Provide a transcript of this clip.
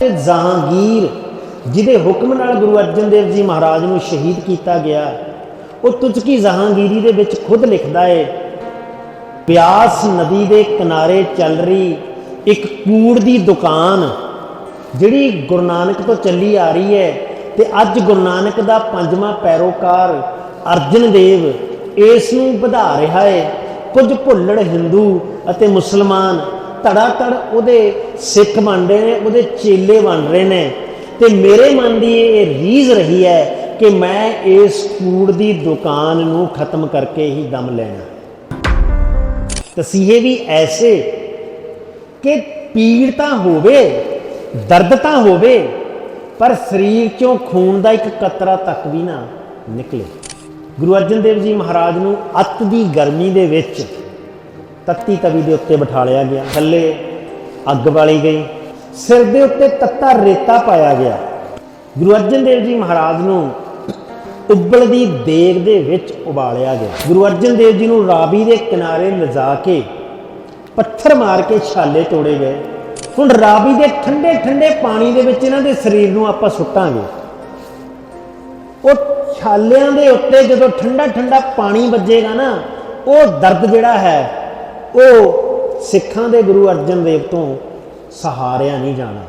ਤੇ ਜਹਾਂਗੀਰ, ਜਿਹਦੇ ਹੁਕਮ ਨਾਲ ਗੁਰੂ ਅਰਜਨ ਦੇਵ ਜੀ ਮਹਾਰਾਜ ਨੂੰ ਸ਼ਹੀਦ ਕੀਤਾ ਗਿਆ, ਉਹ ਤੁਝਕੀ ਜਹਾਂਗੀਰੀ ਦੇ ਵਿੱਚ ਖੁਦ ਲਿਖਦਾ ਏ ਬਿਆਸ ਨਦੀ ਦੇ ਕਿਨਾਰੇ ਚੱਲ ਰਹੀ ਇੱਕ ਕੂੜ ਦੀ ਦੁਕਾਨ, ਜਿਹੜੀ ਗੁਰੂ ਨਾਨਕ ਤੋਂ ਚੱਲੀ ਆ ਰਹੀ ਹੈ ਤੇ ਅੱਜ ਗੁਰੂ ਨਾਨਕ ਦਾ ਪੰਜਵਾਂ ਪੈਰੋਕਾਰ ਅਰਜਨ ਦੇਵ ਇਸ ਨੂੰ ਵਧਾ ਰਿਹਾ ਹੈ ਕੁਝ ਭੁੱਲੜ ਹਿੰਦੂ ਅਤੇ ਮੁਸਲਮਾਨ ਧੜਾ ਧੜ ਉਹਦੇ ਸਿੱਖ ਬਣ ਰਹੇ ਨੇ, ਉਹਦੇ ਚੇਲੇ ਬਣ ਰਹੇ ਨੇ। ਤੇ ਮੇਰੇ ਮਨ ਦੀ ਇਹ ਰੀਝ ਰਹੀ ਹੈ ਕਿ ਮੈਂ ਇਸ ਕੂੜ ਦੀ ਦੁਕਾਨ ਨੂੰ ਖਤਮ ਕਰਕੇ ਹੀ ਦਮ ਲੈਣਾ। ਤਸੀਹੇ ਵੀ ਐਸੇ ਕਿ ਪੀੜ ਤਾਂ ਹੋਵੇ, ਦਰਦ ਤਾਂ ਹੋਵੇ, ਪਰ ਸਰੀਰ ਚੋਂ ਖੂਨ ਦਾ ਇੱਕ ਕਤਰਾ ਤੱਕ ਵੀ ਨਾ ਨਿਕਲੇ। ਗੁਰੂ ਅਰਜਨ ਦੇਵ ਜੀ ਮਹਾਰਾਜ ਨੂੰ ਅੱਤ ਦੀ ਗਰਮੀ ਦੇ ਵਿੱਚ ਤੱਤੀ ਤਵੀ ਦੇ ਉੱਤੇ ਬਿਠਾ ਲਿਆ ਗਿਆ। ਥੱਲੇ ਅੱਗ ਬਾਲੀ ਗਈ। ਸਿਰ ਦੇ ਉੱਤੇ ਤੱਤਾ ਰੇਤਾ ਪਾਇਆ ਗਿਆ। ਗੁਰੂ ਅਰਜਨ ਦੇਵ ਜੀ ਮਹਾਰਾਜ ਨੂੰ ਉਬਲਦੀ ਦੇਗ ਦੇ ਵਿੱਚ ਉਬਾਲਿਆ ਗਿਆ। ਗੁਰੂ ਅਰਜਨ ਦੇਵ ਜੀ ਨੂੰ ਰਾਵੀ ਦੇ ਕਿਨਾਰੇ ਲਿਜਾ ਕੇ ਪੱਥਰ ਮਾਰ ਕੇ ਛਾਲੇ ਤੋੜੇ ਗਏ। ਹੁਣ ਰਾਵੀ ਦੇ ਠੰਡੇ ਠੰਡੇ ਪਾਣੀ ਦੇ ਵਿੱਚ ਇਹਨਾਂ ਦੇ ਸਰੀਰ ਨੂੰ ਆਪਾਂ ਸੁੱਟਾਂਗੇ। ਉਹ ਛਾਲਿਆਂ ਦੇ ਉੱਤੇ ਜਦੋਂ ਠੰਡਾ ਠੰਡਾ ਪਾਣੀ ਵੱਜੇਗਾ ਨਾ, ਉਹ ਦਰਦ ਜਿਹੜਾ ਹੈ ਉਹ ਸਿੱਖਾਂ ਦੇ ਗੁਰੂ ਅਰਜਨ ਦੇਵ ਤੋਂ ਸਹਾਰਿਆ ਨਹੀਂ ਜਾਣਾ।